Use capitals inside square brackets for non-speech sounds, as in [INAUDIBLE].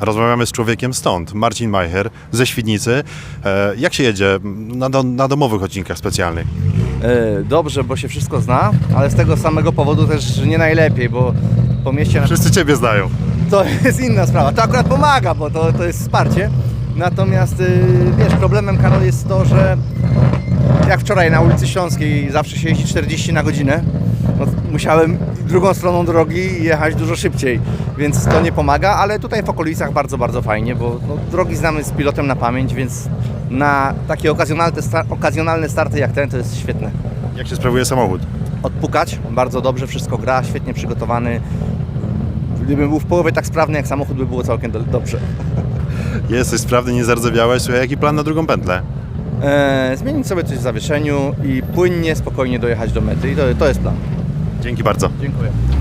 Rozmawiamy z człowiekiem stąd, Marcin Majcher ze Świdnicy. E, jak się jedzie na, do, na domowych odcinkach specjalnych? E, Dobrze, bo się wszystko zna, ale z tego samego powodu też nie najlepiej, bo po mieście. Wszyscy Ciebie znają. to jest inna sprawa. To akurat pomaga, bo to, to jest wsparcie. Natomiast y, wiesz, problemem Karol jest to, że jak wczoraj na ulicy Śląskiej zawsze się jeździ 40 na godzinę, no, musiałem drugą stroną drogi jechać dużo szybciej, więc to nie pomaga, ale tutaj w okolicach bardzo, bardzo fajnie, bo no, drogi znamy z pilotem na pamięć, więc na takie okazjonalne, sta- okazjonalne starty jak ten to jest świetne. Jak się sprawuje samochód? Odpukać, bardzo dobrze, wszystko gra, świetnie przygotowany. Gdybym był w połowie tak sprawny jak samochód, by było całkiem do, dobrze. [LAUGHS] Jesteś sprawny, nie zardzewiałeś. Słuchaj, jaki plan na drugą pętlę? E, zmienić sobie coś w zawieszeniu i płynnie, spokojnie dojechać do mety. I to, to jest plan. Dzięki bardzo. Dziękuję.